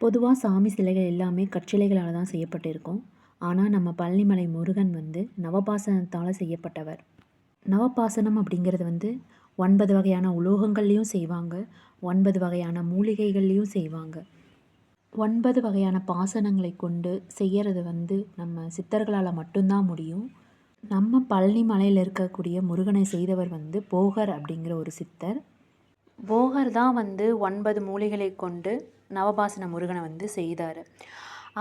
பொதுவாக சாமி சிலைகள் எல்லாமே கற்சிலைகளால் தான் செய்யப்பட்டிருக்கும். ஆனால் நம்ம பழனிமலை முருகன் வந்து நவபாசனத்தால் செய்யப்பட்டவர். நவபாசனம் அப்படிங்கிறது வந்து ஒன்பது வகையான உலோகங்கள்லேயும் செய்வாங்க ஒன்பது வகையான மூலிகைகள்லேயும் செய்வாங்க. ஒன்பது வகையான பாசனங்களை கொண்டு செய்கிறது வந்து நம்ம சித்தர்களால் மட்டும்தான் முடியும். நம்ம பழனி மலையில் இருக்கக்கூடிய முருகனை செய்தவர் வந்து போகர் அப்படிங்கிற ஒரு சித்தர். போகர் தான் வந்து ஒன்பது மூலிகளை கொண்டு நவபாசன முருகனை வந்து செய்தார்.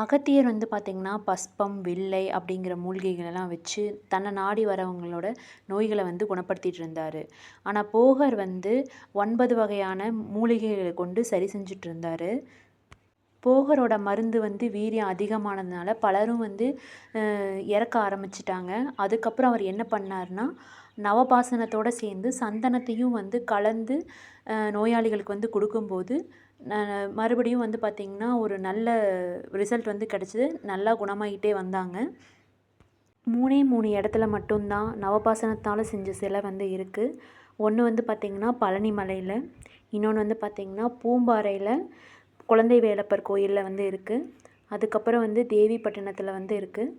அகத்தியர் வந்து பார்த்திங்கன்னா பஸ்பம் வில்லை அப்படிங்கிற மூலிகைகளெல்லாம் வச்சு தன்னை நாடி வரவங்களோட நோய்களை வந்து குணப்படுத்திகிட்டு இருந்தார். ஆனால் போகர் வந்து ஒன்பது வகையான மூலிகைகளை கொண்டு சரி செஞ்சுட்டு இருந்தார். போகரோட மருந்து வந்து வீரியம் அதிகமானதுனால பலரும் வந்து இறக்க ஆரம்பிச்சிட்டாங்க. அதுக்கப்புறம் அவர் என்ன பண்ணார்னா நவபாசனத்தோடு சேர்ந்து சந்தனத்தையும் வந்து கலந்து நோயாளிகளுக்கு வந்து கொடுக்கும்போது மறுபடியும் வந்து பார்த்திங்கன்னா ஒரு நல்ல ரிசல்ட் வந்து கிடச்சிது. நல்லா குணமாகிட்டே வந்தாங்க. மூணே மூணு இடத்துல மட்டும்தான் நவபாசனத்தால் செஞ்ச சிலை வந்து இருக்குது ஒன்று வந்து பார்த்திங்கன்னா பழனி மலையில் இன்னொன்று வந்து பார்த்திங்கன்னா பூம்பாறையில். குழந்தை வேலப்பர் கோயிலில் வந்து இருக்குது அதுக்கப்புறம் வந்து தேவிப்பட்டினத்தில் வந்து இருக்குது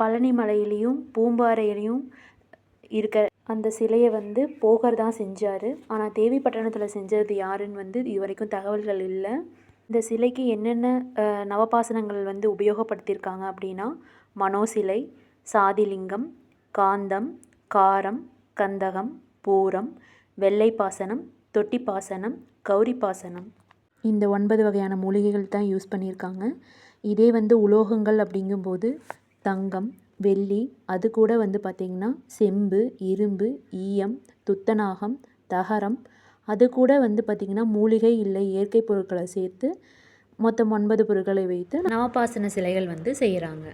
பழனி மலையிலையும் பூம்பாறையிலையும் இருக்க அந்த சிலையை வந்து போகர் தான் செஞ்சார். ஆனால் தேவிப்பட்டினத்தில் செஞ்சது யாருன்னு வந்து இது வரைக்கும் தகவல்கள் இல்லை. இந்த சிலைக்கு என்னென்ன நவபாசனங்கள் வந்து உபயோகப்படுத்தியிருக்காங்க அப்படின்னா மனோசிலை சாதிலிங்கம் காந்தம் காரம் கந்தகம் பூரம் வெள்ளை பாசனம் தொட்டி பாசனம் கௌரி பாசனம் இந்த ஒன்பது வகையான மூலிகைகள் தான் யூஸ் பண்ணியிருக்காங்க. இதே வந்து உலோகங்கள் அப்படிங்கும்போது தங்கம் வெள்ளி அது கூட வந்து பார்த்திங்கன்னா செம்பு இரும்பு ஈயம் துத்தநாகம் தகரம். அது கூட வந்து பார்த்திங்கன்னா மூலிகை இல்லை இயற்கை பொருட்களை சேர்த்து மொத்தம் ஒன்பது பொருட்களை வைத்து நவபாசன சிலைகள் வந்து செய்கிறாங்க.